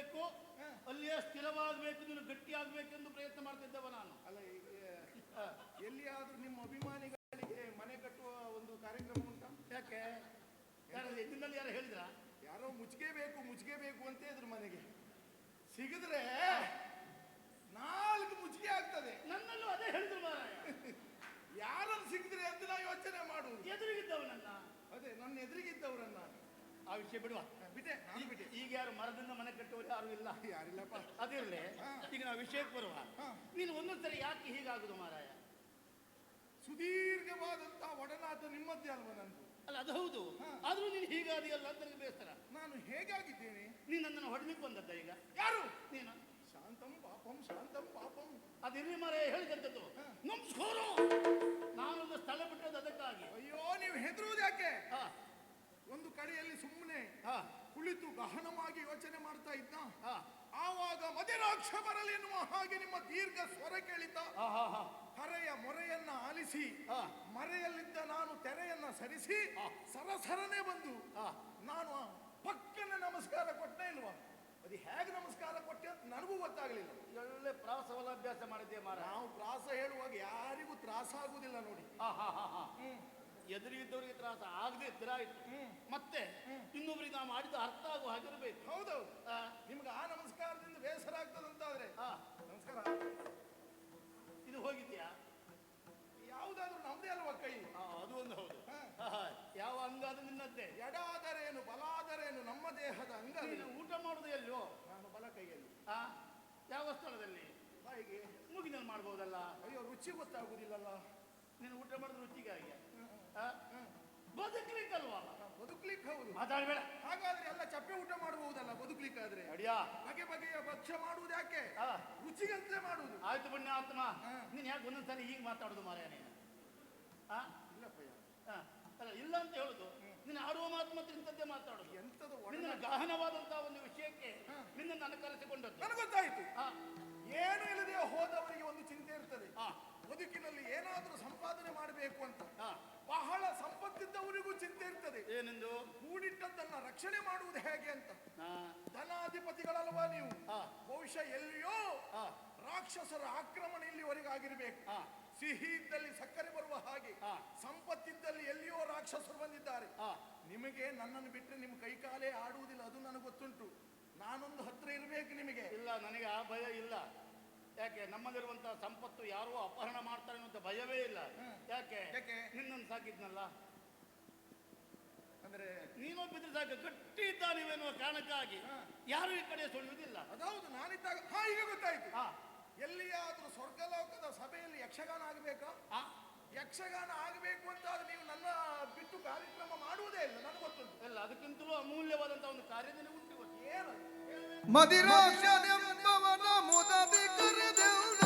ಆಗಬೇಕು ಅಲ್ಲಿಯ ಸ್ಥಿರವಾಗಬೇಕು ನೀನು ಗಟ್ಟಿಯಾಗಬೇಕೆಂದು ಪ್ರಯತ್ನ ಮಾಡ್ತಿದ್ದವ ನಾನು. ಅಲ್ಲ. ಎಲ್ಲಿಯಾದ್ರೂ ನಿಮ್ಮ ಅಭಿಮಾನಿಗಳಿಗೆ ಮನೆ ಕಟ್ಟುವ ಒಂದು ಕಾರ್ಯಕ್ರಮ ಉಂಟಾ? ಯಾಕೆ? ಯಾರು ಯಾರು ಹೇಳಿದ್ರ? ಯಾರೋ ಮುಚ್ಚಿಗೆ ಬೇಕು ಮುಚ್ಚಿಗೆ ಬೇಕು ಅಂತ ಇದ್ರು ಮನೆಗೆ. ಸಿಗಿದ್ರೆ ನಾಲ್ಕು ಮುಚ್ಚಿಗೆ ಆಗ್ತದೆ. ನನ್ನಲ್ಲೂ ಅದೇ ಹೇಳಿದ್ರು ಮಾರಾಯ. ಯಾರನ್ನು ಸಿಕ್ಕಿದ್ರೆ ಅಂತ ನಾ ಯೋಚನೆ ಮಾಡುವುದು. ಎದುರಿಗಿದ್ದವನನ್ನ ಅದೇ ನನ್ನ ಎದುರಿಗಿದ್ದವರನ್ನ. ಆ ವಿಷಯ ಬಿಡುವ. ಬಿಟ್ಟೆ ನಾನು ಬಿಟ್ಟೆ. ಈಗ ಯಾರು ಮರದಿಂದ ಮನೆ ಕಟ್ಟುವರು ಯಾರು ಇಲ್ಲ. ಯಾರಿಲ್ಲಪ್ಪ. ಅದಿರಲಿ. ಈಗ ನಾವು ವಿಷಯಕ್ಕೆ ಬರುವ. ನೀನು ಒಂದೊಂದು ಸರಿ ಯಾಕೆ ಹೀಗಾಗುದು ಮಾರಾಯ? ಸುದೀರ್ಘವಾದಂತಹ ಒಡನಾಟ ನಿಮ್ಮದೇ ಅಲ್ವಾ ನಂದು? ಅಲ್ಲ ಅದು ಹೌದು. ಆದ್ರೂ ನೀನು ಹೀಗಾದಿಯಲ್ಲ ಅಂತ ನನಗೆ ಬೇಸರ. ನಾನು ಹೇಗಾಗಿದ್ದೇನೆ? ನೀನು ನನ್ನನ್ನು ಹೊಡೆದಕ್ಕೆ ಬಂದದ್ದ ಈಗ? ಯಾರು? ನೀನು. ಶಾಂತಂ ಪಾಪಂ ಶಾಂತಂ ಪಾಪಂ. ಅದಿರ್ಲಿ ಮಾರಾಯ ಹೇಳಿದಂಥದ್ದು ನಮಸ್ಕಾರ! ನಾನೊಂದು ಸ್ಥಳ ಬಿಟ್ಟದ್ದು ಅದಕ್ಕಾಗಿ. ಅಯ್ಯೋ ನೀವು ಹೆದರುವುದು ಯಾಕೆ? ಹಾ. ಒಂದು ಕಡೆಯಲ್ಲಿ ಸುಮ್ಮನೆ ಹಾ. ಕುಳಿತು ಗಹನವಾಗಿ ಯೋಚನೆ ಮಾಡ್ತಾ ಇದ್ದ. ಹಾ. ಆವಾಗ ಮದಿರಾಕ್ಷ ಬರಲಿ ಎನ್ನುವ ಹಾಗೆ ನಿಮ್ಮ ದೀರ್ಘ ಸ್ವರ ಕೇಳಿತ ಕರೆಯ ಮೊರೆಯನ್ನ ಆಲಿಸಿ ಹಾ. ಮರೆಯಲ್ಲಿದ್ದ ನಾನು ತೆರೆಯನ್ನ ಸರಿಸಿ. ಸರಸರನೆ ಬಂದು ಹಾ. ನಾನು ಪಕ್ಕನೆ ನಮಸ್ಕಾರ ಕೊಟ್ಟೆ ಇಲ್ವಾ? ಅದು ಹೇಗೆ ನಮಸ್ಕಾರ ಕೊಟ್ಟೆ ಅಂತ ನನಗೂ ಗೊತ್ತಾಗಲಿಲ್ಲ. ಒಳ್ಳೆ ಪ್ರಾಸವಲಾಭ್ಯಾಸ ಮಾಡಿದ್ದೆ ಮಾರ ನಾವು ಪ್ರಾಸ ಹೇಳುವಾಗ ಯಾರಿಗೂ ತ್ರಾಸ ಆಗುದಿಲ್ಲ ನೋಡಿ. ಹಾ ಹಾ ಹಾ ಹಾ. ಎದುರಿಗಿದ್ದವರಿಗೆ ತ್ರಾಸ ಆಗದೆ ಇದ್ದರಾಯ್ತು ಆಯ್ತು ಮತ್ತೆ ಇನ್ನೊಬ್ಬರಿಗೆ ನಾವು ಮಾಡಿದ ಅರ್ಥ ಆಗುವ ಹಾಗಿರ್ಬೇಕು. ಹೌದೌದು ನಿಮ್ಗೆ ಆ ನಮಸ್ಕಾರದಿಂದ ಬೇಸರ ಆಗ್ತದಂತಾದ್ರೆ ಆ, ನಮಸ್ಕಾರ. ಇದು ಹೋಗಿದ್ಯಾ? ಯಾವುದಾದ್ರೂ ನಮ್ದೇ ಅಲ್ವಾ ಕೈ? ಅದು ಒಂದು ಹೌದು. ಯಾವ ಅಂಗ ಅದು ನಿನ್ನದ್ದೇ? ಎಡಾದರೇನು ಬಲಾದರೇನು ನಮ್ಮ ದೇಹದ ಅಂಗ ಊಟ ಮಾಡುದು ಎಲ್ಲೋ ನಾನು ಬಲ ಕೈಯಲ್ಲಿ. ಆ. ಯಾವ ಸ್ಥಳದಲ್ಲಿ? ಬಾಯಿಗೆ. ಮೂಗಿನಲ್ಲಿ ಮಾಡ್ಬೋದಲ್ಲ? ಅಯ್ಯೋ ರುಚಿ ಗೊತ್ತಾಗುದಿಲ್ಲಲ್ಲ. ನೀನು ಊಟ ಮಾಡಿದ ರುಚಿಗಾಗಿ? ಬದುಕ್ಲಿಕ್ಕಲ್ವಾ? ಬದುಕ್ಲಿಕ್ಕೆ ಹೌದು ಮಾತಾಡ್ಬೇಡ. ಹಾಗಾದ್ರೆ ಎಲ್ಲ ಚಪ್ಪೆ ಊಟ ಮಾಡಬಹುದಲ್ಲ ಬದುಕ್ಲಿಕ್ಕಾದ್ರೆ? ಅಡಿಯಾ ಬಗೆ ಬಗೆಯ ಭಕ್ಷ್ಯ ಮಾಡುವುದು ಯಾಕೆ? ಆ, ರುಚಿಗಂತಲೇ ಮಾಡುವುದು. ಆಯ್ತು ಬಣ್ಣ ಆತ್ಮ. ನೀನು ಯಾಕೆ ಒಂದೊಂದ್ಸರಿ ಹೀಗೆ ಮಾತಾಡುದು ಮಾರಾಯ ನೀನು? ಆ? ಇಲ್ಲಪ್ಪಯ್ಯ ಅಲ್ಲ ಇಲ್ಲ ಅಂತ ಹೇಳುದು. ನಿನ್ನ ಆಡುವ ಮಾತು ಮಾತ್ರ ಇಂಥದ್ದೇ ಮಾತಾಡುದು. ಎಂತದ ನಿನ್ನ ಗಹನವಾದಂತಹ ಒಂದು ವಿಷಯಕ್ಕೆ. ನಿನ್ನ ನಾನು ಕರೆಸಿಕೊಂಡದ್ದು ನನಗೆ ಗೊತ್ತಾಯ್ತು. ಏನು ಇಲ್ಲದೆ ಹೋದವರಿಗೆ ಒಂದು ಚಿಂತೆ ಇರ್ತದೆ. ಬದುಕಿನಲ್ಲಿ ಏನಾದರೂ ಸಂಪಾದನೆ ಮಾಡಬೇಕು ಅಂತ. ಬಹಳ ಸಂಪತ್ತಿದ್ದವರಿಗೂ ಚಿಂತೆ ಇರ್ತದೆ. ಏನೆಂದು? ಕೂಡಿಟ್ಟದ್ದನ್ನ ರಕ್ಷಣೆ ಮಾಡುವುದು ಹೇಗೆ ಅಂತ. ಧನಾಧಿಪತಿಗಳಲ್ವಾ ನೀವು? ಬಹುಶಃ ಎಲ್ಲಿಯೋ ರಾಕ್ಷಸರ ಆಕ್ರಮಣ ಇಲ್ಲಿವರೆಗೆ ಆಗಿರಬೇಕು ಆ, ಸಿಹಿ ಇದ್ದಲ್ಲಿ ಸಕ್ಕರೆ ಬರುವ ಹಾಗೆ. ಸಂಪತ್ತಿದ್ದಲ್ಲಿ ಎಲ್ಲಿಯೋ ರಾಕ್ಷಸರು ಬಂದಿದ್ದಾರೆ. ನಿಮಗೆ ನನ್ನನ್ನು ಬಿಟ್ಟರೆ ನಿಮ್ಮ ಕೈಕಾಲೇ ಆಡುವುದಿಲ್ಲ ಅದು ನನಗೆ ಗೊತ್ತುಂಟು. ನಾನೊಂದು ಹತ್ರ ಇರಬೇಕು ನಿಮಗೆ. ಇಲ್ಲ ನನಗೆ ಆ ಭಯ ಇಲ್ಲ. ಯಾಕೆ ನಮ್ಮಲ್ಲಿರುವಂತಹ ಸಂಪತ್ತು ಯಾರು ಅಪಹರಣ ಮಾಡ್ತಾರೆ ಅನ್ನುವಂಥ ಭಯವೇ ಇಲ್ಲ. ಯಾಕೆ? ಯಾಕೆ? ನಿನ್ನನ್ನು ಸಾಕಿದ್ನಲ್ಲ. ಅಂದ್ರೆ ನೀನೊಬ್ಬಿದ್ರೆ ಸಾಕು ಗಟ್ಟಿ ಇದ್ದಾನಿವೆನ್ನುವ ಕಾರಣಕ್ಕಾಗಿ. ಯಾರು ಈ ಕಡೆ ಸುಳಿಯುವುದಿಲ್ಲ ಅದೌದು ನಾನಿದ್ದಾಗ ಹಾ ಈಗ ಗೊತ್ತಾಯ್ತು. ಎಲ್ಲಿಯಾದ್ರೂ ಸ್ವರ್ಗಲೋಕದ ಸಭೆಯಲ್ಲಿ ಯಕ್ಷಗಾನ ಆಗಬೇಕಾ? ಆ, ಯಕ್ಷಗಾನ ಆಗಬೇಕು ಅಂತ ಆದ್ರೆ ನೀವು ನನ್ನ ಬಿಟ್ಟು ಕಾರ್ಯಕ್ರಮ ಮಾಡುವುದೇ ಇಲ್ಲ ನನಗೆ ಗೊತ್ತುಂಟು. ಇಲ್ಲ ಅದಕ್ಕಿಂತಲೂ ಅಮೂಲ್ಯವಾದಂತಹ ಒಂದು ಕಾರ್ಯದಲ್ಲಿ ನಿನಗೆ ಉಂಟು. ಏನು ಮದಿರಾಕ್ಷನೆಂಬವನ ಮುದದಿ ಕರೆದೆವ್ನ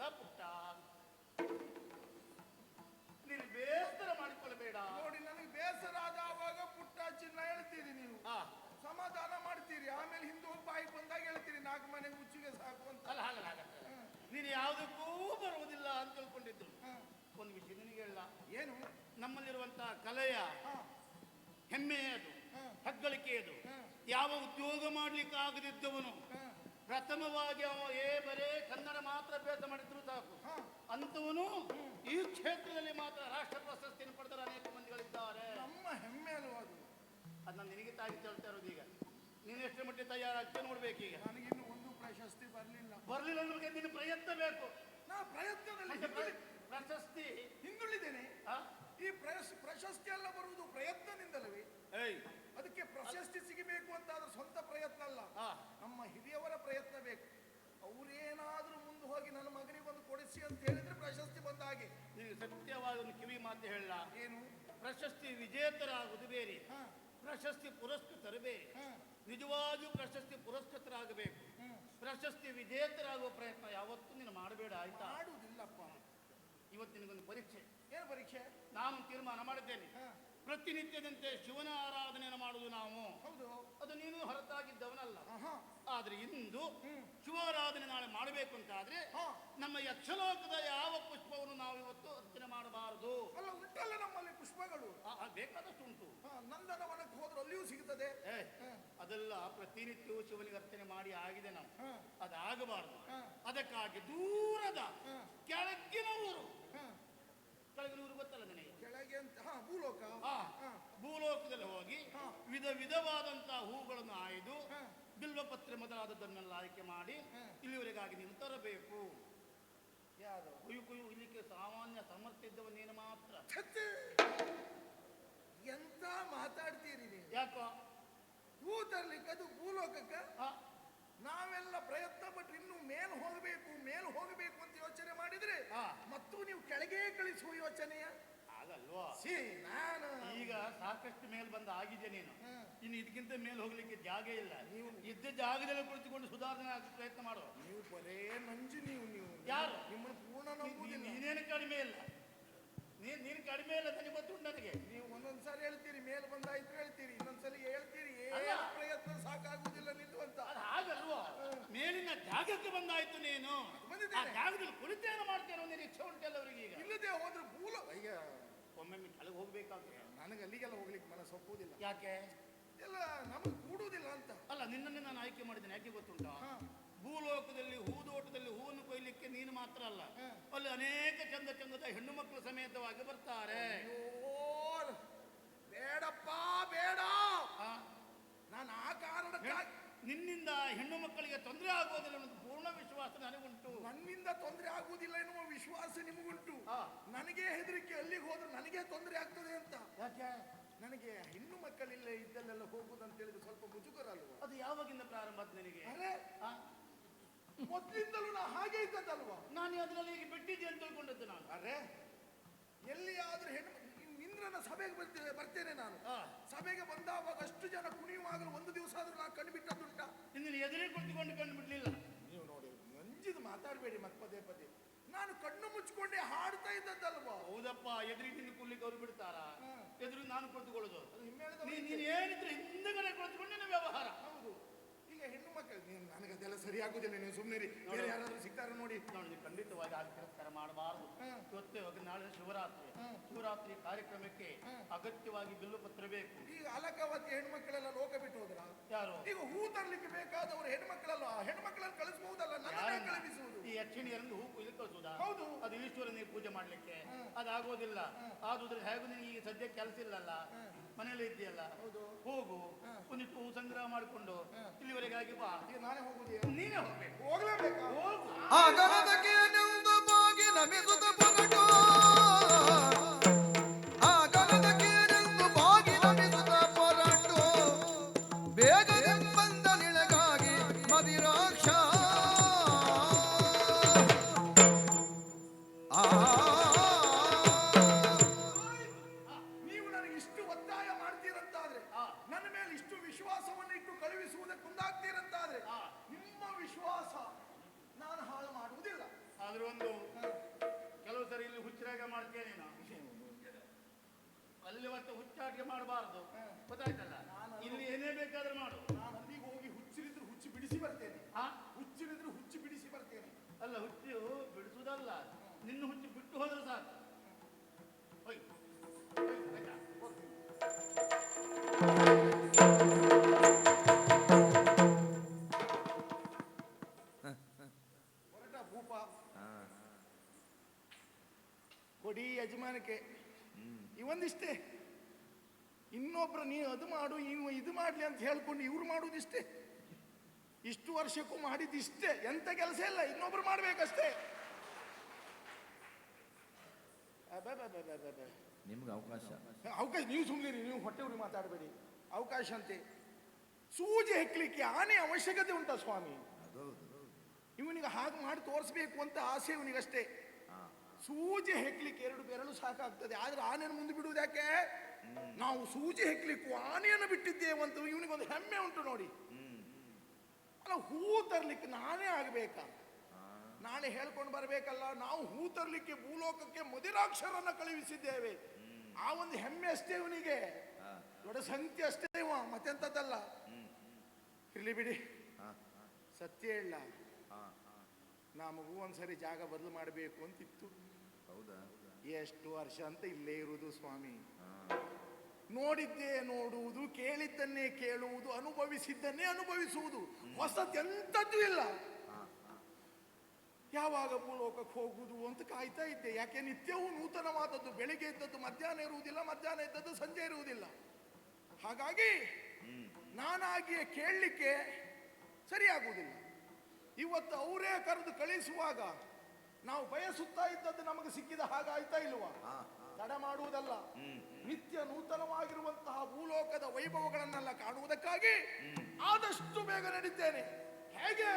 ಹಾಗಲ್ಲ ಪುಟ್ಟ? ನೀನು ಬೇಸರ ಮಾಡಿಕೊಳ್ಳಬೇಡ ನೋಡಿ ನನಗೆ ಬೇಸರ ಆದಾಗ ಪುಟ್ಟ ಚಿನ್ನ ಹೇಳ್ತೀರಿ ನೀವು. ಸಮಾಧಾನ ಮಾಡ್ತೀರಿ. ಆಮೇಲೆ ಹಿಂದೆ ಹೋಗಿ ಬಾಯಿಗೆ ಬಂದಾಗ ಹೇಳ್ತೀರಿ ನಾಲ್ಕು ಮನೆ ಮುಚ್ಚಿಗೆ ಸಾಕು ಅಂತ. ಅಲ್ಲ ಹಾಗಲ್ಲ ನೀನು ಯಾವುದಕ್ಕೂ ಬರುವುದಿಲ್ಲ ಅಂತ ತಿಳ್ಕೊಂಡಿದ್ದು. ಒಂದು ವಿಷಯ ನಿನಗೆ ಹೇಳ. ಏನು? ನಮ್ಮಲ್ಲಿರುವಂತಹ ಕಲೆಯ ಹೆಮ್ಮೆಯದು ಹೆಮ್ಮೆ ಅದು ಹ. ಹೆಗ್ಗಳಿಕೆ ಯಾವ ಉದ್ಯೋಗ ಮಾಡ್ಲಿಕ್ಕೆ ಆಗದಿದ್ದವನು ಪ್ರಥಮವಾಗಿ ಅವ ಏ ಬರೇ ಕನ್ನಡ ಮಾತ್ರ ಅಭ್ಯಾಸ ಮಾಡಿದ್ರು ಸಾಕು. ಅಂತವನು ಈ ಕ್ಷೇತ್ರದಲ್ಲಿ ಮಾತ್ರ ರಾಷ್ಟ್ರ ಪ್ರಶಸ್ತಿಯನ್ನು ಪಡೆದರೆ ಅನೇಕ ಮಂದಿಗಳಿದ್ದಾರೆ. ನಮ್ಮ ಹೆಮ್ಮೆ ಅದು? ಅದನ್ನ ನಿನಗೆ ತಾಗಿ ಹೇಳ್ತಾ ಇರೋದು ಈಗ. ನೀನು ಎಷ್ಟು ಮಟ್ಟಿಗೆ ನೋಡ್ಬೇಕು ಈಗ. ನನಗಿನ್ನು ಒಂದು ಪ್ರಶಸ್ತಿ ಬರಲಿಲ್ಲ. ಬರಲಿಲ್ಲ ಅಂದ್ರೆ ನಿನ್ನ ಪ್ರಯತ್ನ ಬೇಕು. ನಾ ಪ್ರಯತ್ನದಲ್ಲಿ ಪ್ರಶಸ್ತಿ ಹಿಂದುಳಿದ್ದೇನೆ? ಈ ಪ್ರಶಸ್ ಪ್ರಶಸ್ತಿ ಎಲ್ಲ ಬರುವುದು ಪ್ರಯತ್ನದಿಂದಲವೇ ಏಯ್ ಅದಕ್ಕೆ ಪ್ರಶಸ್ತಿ ಸಿಗಬೇಕು ಅಂತ ಅದ್ರ ಸ್ವಂತ ಪ್ರಯತ್ನ ಅಲ್ಲ ಆ, ನಮ್ಮ ಹಿರಿಯವರ ಪ್ರಯತ್ನ ಬೇಕು ಹೋಗಿ ನನ್ನ ಮಗನಿಗೆ ಒಂದು ಕೊಡಿಸಿ ಅಂತ ಹೇಳಿದ್ರೆ ಪ್ರಶಸ್ತಿ ಬಂದ ಹಾಗೆ. ನಿನಗೆ ಸತ್ಯವಾದ ಒಂದು ಕಿವಿ ಮಾತು ಹೇಳಲ್ಲ ಏನು? ಪ್ರಶಸ್ತಿ ವಿಜೇತರಾಗುವುದು ಬೇರೆ. ಪ್ರಶಸ್ತಿ ಪುರಸ್ಕೃತರು ಬೇರೆ. ನಿಜವಾಗಿಯೂ ಪ್ರಶಸ್ತಿ ಪುರಸ್ಕೃತರಾಗಬೇಕು. ಪ್ರಶಸ್ತಿ ವಿಜೇತರಾಗುವ ಪ್ರಯತ್ನ ಯಾವತ್ತೂ ನೀನು ಮಾಡಬೇಡ ಆಯ್ತಾ? ಮಾಡುವುದಿಲ್ಲಪ್ಪ. ಇವತ್ತು ನಿನಗೊಂದು ಪರೀಕ್ಷೆ. ಏನು ಪರೀಕ್ಷೆ? ನಾನು ತೀರ್ಮಾನ ಮಾಡಿದ್ದೇನೆ. ಪ್ರತಿನಿತ್ಯದಂತೆ ಶಿವನ ಆರಾಧನೆಯನ್ನು ಮಾಡುವುದು ನಾವು. ಹೌದು. ಅದು ನೀನು ಹೊರತಾಗಿದ್ದವನಲ್ಲ. ಆದ್ರೆ ಇಂದು. ಶಿವಾರಾಧನೆ ನಾಳೆ ಮಾಡಬೇಕು ಅಂತ ಆದ್ರೆ ನಮ್ಮ ಯಕ್ಷಲೋಕದ ಯಾವ ಪುಷ್ಪವನ್ನು ನಾವು ಇವತ್ತು ಅರ್ಚನೆ ಮಾಡಬಾರದು? ಅಲ್ಲ ಉಂಟಲ್ಲ ನಮ್ಮಲ್ಲಿ ಪುಷ್ಪಗಳು. ಬೇಕಾದಷ್ಟು ಉಂಟು. ನಂದನವನಕ್ಕೆ ಹೋದ್ರೆ ಅಲ್ಲಿಯೂ ಸಿಗುತ್ತದೆ. ಅದೆಲ್ಲ ಪ್ರತಿನಿತ್ಯವೂ ಶಿವನಿಗೆ ಅರ್ಚನೆ ಮಾಡಿ ಆಗಿದೆ ನಾವು. ಅದಾಗಬಾರದು. ಅದಕ್ಕಾಗಿ ದೂರದ ಕೆಳಕಿನ ಕೆಳಗಿನ ಊರು. ಕೆಳಗಿನ ಊರು ಗೊತ್ತಲ್ಲ ನನಗೆ? ಕೆಳಗೆ ಅಂತ ಭೂಲೋಕ. ಭೂಲೋಕದಲ್ಲಿ ಹೋಗಿ. ವಿಧ ವಿಧವಾದಂತಹ ಹೂಗಳನ್ನು ಆಯ್ದು. ಬಿಲ್ವಪತ್ರೆ ಮೊದಲಾದದ್ದನ್ನೆಲ್ಲ ಆಯ್ಕೆ ಮಾಡಿ. ಇಲ್ಲಿವರೆಗಾಗಿ ನೀನು ತರಬೇಕು. ಯಾರು? ಕುಯ್ಯು ಕುಯ್ಯು ಇಲ್ಲಿಗೆ ಸಾಮಾನ್ಯ ಸಮರ್ಥ ಇದ್ದವನೇನು ಮಾತ್ರ! ಎಂತ ಮಾತಾಡ್ತೀರಿ ನೀವು? ಯಾಕೋ? ಹೂ ತರ್ಲಿಕ್ಕೆ ಅದು ಭೂಲೋಕಕ್ಕೆ? ನಾವೆಲ್ಲ ಪ್ರಯತ್ನ ಪಟ್ಟು ಇನ್ನು ಮೇಲ್ ಹೋಗಬೇಕು ಮೇಲ್ ಹೋಗಬೇಕು ಅಂತ ಯೋಚನೆ ಮಾಡಿದ್ರೆ. ಮತ್ತು ನೀವು ಕೆಳಗೆ ಕಳಿಸುವ ಯೋಚನೆಯ? ಸಿ ನಾನು ಈಗ ಸಾಕಷ್ಟು ಮೇಲ್ ಬಂದ ಆಗಿದೆ ನೀನು. ಇನ್ನು ಇದಕ್ಕಿಂತ ಮೇಲೆ ಹೋಗ್ಲಿಕ್ಕೆ ಜಾಗ ಇಲ್ಲ. ಇದ್ದ ಜಾಗದಲ್ಲಿ ಕುಳಿತುಕೊಂಡು ಸುಧಾರಣೆ ಆಗ ಪ್ರಯತ್ನ ಮಾಡುವ ನೀವು ಬರೇ ಮಂಜು ನೀವು ನೀವು. ಯಾರು? ನಿಮ್ಮನ್ನು ಪೂರ್ಣ ನೀನೇನು ಕಡಿಮೆ ಇಲ್ಲ? ನೀನ್ ನೀನು ಕಡಿಮೆ ಇಲ್ಲ ನನಗೆ ಗೊತ್ತುಂಟು ನನಗೆ. ನೀವು ಒಂದೊಂದ್ಸಾರಿ ಹೇಳ್ತೀರಿ ಮೇಲ್ ಬಂದಾಯ್ತು ಹೇಳ್ತೀರಿ ಇನ್ನೊಂದ್ಸಲಿ ಹೇಳ್ತೀರಿ. ಏನು ಪ್ರಯತ್ನ ಸಾಕಾಗುದಿಲ್ಲ ನಿಂತು ಅಂತ. ಹಾಗಲ್ವಾ? ಮೇಲಿನ ಜಾಗಕ್ಕೆ ಬಂದಾಯ್ತು ನೀನು. ಜಾಗದಲ್ಲಿ ಕುಳಿತೇನು ಮಾಡ್ತೇನೆ ಒಂದು ನಿರೀಕ್ಷೆ ಉಂಟಲ್ಲ ಅವರಿಗೆ ಈಗ ಇಲ್ಲದೆ ಹೋದ್ರೆ ಭೂಲ ಈಗ ಒಮ್ಮೊಮ್ಮೆ ಕೆಳಗೆ ಹೋಗ್ಬೇಕಾದ್ರೆ ನನಗೆ ಅಲ್ಲಿಗೆಲ್ಲ ಹೋಗ್ಲಿಕ್ಕೆ ಮನಸ್ಸು ಒಪ್ಪುವುದಿಲ್ಲ ಯಾಕೆ? ಎಲ್ಲ ನಮಗೆ ಕೂಡುವುದಿಲ್ಲ ಅಂತ. ಅಲ್ಲ ನಿನ್ನನ್ನೇ ನಾನು ಆಯ್ಕೆ ಮಾಡಿದ್ದೇನೆ ಯಾಕೆ ಗೊತ್ತುಂಟಾ? ಭೂಲೋಕದಲ್ಲಿ ಹೂದೋಟದಲ್ಲಿ ಹೂವನ್ನು ಕೊಯ್ಲಿಕ್ಕೆ ನೀನು ಮಾತ್ರ ಅಲ್ಲ. ಅಲ್ಲಿ ಅನೇಕ ಚಂದ ಚಂದದ ಹೆಣ್ಣು ಮಕ್ಕಳು ಸಮೇತವಾಗಿ ಬರ್ತಾರೆ. ಬೇಡಪ್ಪ ಬೇಡ. ನಾನು ಆ ಕಾರಣ ನಿನ್ನಿಂದ ಹೆಣ್ಣು ಮಕ್ಕಳಿಗೆ ತೊಂದರೆ ಆಗೋದಿಲ್ಲ ಪೂರ್ಣ ವಿಶ್ವಾಸ ನನಗುಂಟು. ನನ್ನಿಂದ ತೊಂದರೆ ಆಗುವುದಿಲ್ಲ ಎನ್ನುವ ವಿಶ್ವಾಸ ನಿಮಗುಂಟು. ಹಾ. ನನಗೆ ಹೆದರಿಕೆ ಅಲ್ಲಿಗೆ ಹೋದ್ರೆ ನನಗೆ ತೊಂದರೆ ಆಗ್ತದೆ ಅಂತ. ಯಾಕೆ? ನನಗೆ ಹೆಣ್ಣು ಮಕ್ಕಳಿಲ್ಲ ಇದ್ದಲ್ಲೆಲ್ಲ ಹೋಗುದು ಅಂತ ಹೇಳಿದ್ರೆ ಸ್ವಲ್ಪ ಮುಜುಗರ ಅಲ್ವಾ ಅದು ಯಾವಾಗಿಂದ ಪ್ರಾರಂಭ ಆದ್ ನಿನಗೆ? ಅರೆ ಆ, ಮೊದ್ಲಿಂದಲೂ ನಾ ಹಾಗೆ ಇದ್ದದ್ದಲ್ವಾ? ನಾನು ಅದರಲ್ಲಿ ಈಗ ಬಿಟ್ಟಿದ್ದೆ ಅಂತ ತಿಳ್ಕೊಂಡದ್ದು ನಾನು. ಅರೆ ಎಲ್ಲಿಯಾದ್ರೂ ಹೆಣ್ಣು ಇಂದ್ರನ ಸಭೆಗೆ ಬರ್ತೇನೆ ಬರ್ತೇನೆ ನಾನು. ಹಾ. ಸಭೆಗೆ ಬಂದಾವಾಗ ಅಷ್ಟು ಜನ ಕುಣಿಯುವಾಗಲೂ ಒಂದು ದಿವಸ ಆದ್ರೂ ನಾ ಕಣ್ಣು ಬಿಟ್ಟದ್ದುಂಟ? ನಿನ್ನ ಎದುರೇ ಕುಳಿತುಕೊಂಡು ಕಂಡು ಬಿಡ್ಲಿಲ್ಲ. ನಂಜಿದು ಮಾತಾಡಬೇಡಿ ಮತ್ತೆ ಪದೇ ಪದೇ. ನಾನು ಕಣ್ಣು ಮುಚ್ಕೊಂಡೆ ಹಾಡ್ತಾ ಇದ್ದದ್ದಲ್ವಾ? ಹೌದಪ್ಪ ಎದುರಿಗೆ ನಿನ್ನ ಕುಲ್ಲಿ ಅವ್ರು ಬಿಡ್ತಾರ. ಎದುರು ನಾನು ಕುಳಿತುಕೊಳ್ಳೋದು. ನೀನ್ ಏನಿದ್ರೆ ಹಿಂದೆಗಡೆ ಕುಳಿತುಕೊಂಡೇನೆ ವ್ಯವಹಾರ. ಹೌದು. ಈಗ ಹೆಣ್ಣು ಮಕ್ಕಳು ನನಗೆ ಅದೆಲ್ಲ ಸರಿ ಆಗುದಿಲ್ಲ ನೀವು ಸುಮ್ಮನೆ ಬೇರೆ ಯಾರಾದ್ರೂ ಸಿಗ್ತಾರ ನೋಡಿ. ನೋಡಿ ಖಂಡಿತವಾಗಿ ಆ ತಿರಸ್ಕಾರ ಮಾಡಬಾರದು. ಇವತ್ತೇ ಹೋಗಿ ನಾಳೆ ಶಿವರಾತ್ರಿ. ಶಿವರಾತ್ರಿ ಕಾರ್ಯಕ್ರಮಕ್ಕೆ ಅಗತ್ಯವಾಗಿ ಅಗತ್ಯವಾಗಿ ಬಿಲ್ಲುಪತ್ರ ಬೇಕು. ಈಗ ಅಲಕಾವತಿ ಹೆಣ್ಮಕ್ಳೆಲ್ಲ ಲೋಕ ಬಿಟ್ಟು ಹೋದ್ರ ಯಾರು? ಈಗ ಹೂ ತರಲಿಕ್ಕೆ ಬೇಕಾದವರು ಹೆಣ್ಮಕ್ಳಲ್ಲ ಹೆಣ್ಮಕ್ಳನ್ನು ಕಳಿಸಬಹುದಲ್ಲ ನನ್ನನ್ನೇ ಯಾರನ್ನ? ಕಳುಹಿಸುವುದು ಈ ಯಕ್ಷಿಣಿಯರನ್ನು ಹೂ ಇಲ್ಲಿ ಕಳಿಸುದಾ ಹೌದು. ಅದು ಈಶ್ವರನಿಗೆ ಪೂಜೆ ಮಾಡ್ಲಿಕ್ಕೆ. ಅದಾಗೋದಿಲ್ಲ. ಆದುದ್ರೆ ಹೇಗೂ ನಿನಗೆ ಈಗ ಸದ್ಯ ಕೆಲಸ ಇಲ್ಲಲ್ಲ? ಮನೆಯಲ್ಲಿ ಇದೆಯಲ್ಲ ಹೌದು. ಹೋಗು. ಒಂದಿಷ್ಟು ಹೂ ಸಂಗ್ರಹ ಮಾಡಿಕೊಂಡು. ಇಲ್ಲಿವರೆಗಾಗಿ ಬಾ. ನಾನೇ ಹೋಗುದಿಲ್ಲ ನೀನೇ ಹೋಗು ಆಗಲದಕ್ಕೇನೆಂದು ಬಾಗಿ ನಮಿಸುತ್ತ ಪೊರಟು ಗೊತ್ತಾಯ್ತಲ್ಲ? ಇಲ್ಲಿ ಏನೇ ಬೇಕಾದ್ರೂ ಮಾಡು. ನಾನು ಅಲ್ಲಿಗೆ ಹೋಗಿ ಹುಚ್ಚಿರಿದ್ರು ಹುಚ್ಚು ಬಿಡಿಸಿ ಬರ್ತೇನೆ. ಆ? ಹುಚ್ಚಿರಿದ್ರು ಹುಚ್ಚು ಬಿಡಿಸಿ ಬರ್ತೇನೆ. ಅಲ್ಲ ಹುಚ್ಚು ಬಿಡಿಸುವುದಲ್ಲ. ನಿನ್ನ ಹುಚ್ಚು ಬಿಟ್ಟು ಹೋದ್ರೆ ಸಾಕು. ಹೋಯ್. ಹೋಯ್, ಆಯ್ತಾ? ಹೊರಟ ಭೂಪ. ಕೊಡಿ ಯಜಮಾನಕ್ಕೆ. ಇವೊಂದಿಷ್ಟೇ ಇನ್ನೊಬ್ರು ನೀ ಅದು ಮಾಡು ನೀವು ಇದು ಮಾಡಲಿ ಅಂತ ಹೇಳ್ಕೊಂಡು ಇವ್ರು ಮಾಡೋದಿಷ್ಟೇ. ಇಷ್ಟು ವರ್ಷಕ್ಕೂ ಮಾಡಿದಿಷ್ಟೇ. ಎಂತ ಕೆಲಸ ಇಲ್ಲ ಇನ್ನೊಬ್ರು ಮಾಡ್ಬೇಕಷ್ಟೇ. ನಿಮ್ಗೆ ಅವಕಾಶ. ಅವಕಾಶ ನೀವು ಸುಮ್ಮನಿರಿ ನೀವು ಹೊಟ್ಟೆ ಉರಿ ಮಾತಾಡಬೇಡಿ. ಅವಕಾಶ ಅಂತೆ. ಸೂಜಿ ಹೆಕ್ಲಿಕ್ಕೆ ಆನೆ ಅವಶ್ಯಕತೆ ಉಂಟಾ ಸ್ವಾಮಿ. ಇವನಿಗೆ ಹಾಗೆ ಮಾಡಿ ತೋರಿಸ್ಬೇಕು ಅಂತ ಆಸೆ ಇವನಿಗಷ್ಟೇ. ಸೂಜಿ ಹೆಕ್ಲಿಕ್ಕೆ ಎರಡು ಬೆರಳು ಸಾಕಾಗ್ತದೆ. ಆದ್ರೆ ಆನೆಯನ್ನು ಮುಂದೆ ಬಿಡುವುದು ಯಾಕೆ? ನಾವು ಸೂಜಿ ಹೆಕ್ಲಿಕ್ಕೂ ಆನೆಯನ್ನು ಬಿಟ್ಟಿದ್ದೇವಂತ ಇವನಿಗೊಂದು ಹೆಮ್ಮೆ ಉಂಟು ನೋಡಿ. ಅಲ್ಲ ಹೂ ತರ್ಲಿಕ್ಕೆ ನಾನೇ ಆಗಬೇಕಾ? ನಾಳೆ ಹೇಳ್ಕೊಂಡು ಬರಬೇಕಲ್ಲ ನಾವು ಹೂ ತರಲಿಕ್ಕೆ ಭೂಲೋಕಕ್ಕೆ ಮದಿರಾಕ್ಷರನ್ನ ಕಳುಹಿಸಿದ್ದೇವೆ. ಆ ಒಂದು ಹೆಮ್ಮೆ ಅಷ್ಟೇ ಇವನಿಗೆ. ದೊಡ್ಡ ಸಂಖ್ಯೆ ಅಷ್ಟೇ ಇವ ಮತ್ತೆಂತದ್ದಲ್ಲ ಇರ್ಲಿ ಬಿಡಿ. ಸತ್ಯ ಇಲ್ಲ ನಮಗೂ ಒಂದ್ಸರಿ ಜಾಗ ಬದಲು ಮಾಡಬೇಕು ಅಂತಿತ್ತು. ಹೌದಾ? ಎಷ್ಟು ವರ್ಷ ಅಂತ ಇಲ್ಲೇ ಇರುವುದು ಸ್ವಾಮಿ. ನೋಡಿದ್ದೇ ನೋಡುವುದು, ಕೇಳಿದ್ದನ್ನೇ ಕೇಳುವುದು, ಅನುಭವಿಸಿದ್ದನ್ನೇ ಅನುಭವಿಸುವುದು. ಹೊಸದೆಂತದ್ದು ಇಲ್ಲ. ಯಾವಾಗ ಭೂಲೋಕಕ್ಕೆ ಹೋಗುವುದು ಅಂತ ಕಾಯ್ತಾ ಇದ್ದೆ. ಯಾಕೆ ನಿತ್ಯವೂ ನೂತನವಾದದ್ದು, ಬೆಳಿಗ್ಗೆ ಇದ್ದದ್ದು ಮಧ್ಯಾಹ್ನ ಇರುವುದಿಲ್ಲ, ಮಧ್ಯಾಹ್ನ ಇದ್ದದ್ದು ಸಂಜೆ ಇರುವುದಿಲ್ಲ. ಹಾಗಾಗಿ ನಾನಾಗಿಯೇ ಕೇಳಲಿಕ್ಕೆ ಸರಿಯಾಗುವುದಿಲ್ಲ. ಇವತ್ತು ಅವರೇ ಕರೆದು ಕಳಿಸುವಾಗ ನಾವು ಬಯಸುತ್ತಾ ಇದ್ದದ್ದು ನಮಗೆ ಸಿಕ್ಕಿದ ಹಾಗಾಯ್ತಾ ಇಲ್ವಾ? ತಡ ಮಾಡುವುದಲ್ಲ. ನಿತ್ಯ ನೂತನವಾಗಿರುವಂತಹ ಭೂಲೋಕದ ವೈಭವಗಳನ್ನೆಲ್ಲ ಕಾಣುವುದಕ್ಕಾಗಿ ಆದಷ್ಟು ಬೇಗ ನಡೀತೇನೆ. ಹೇಗೆ?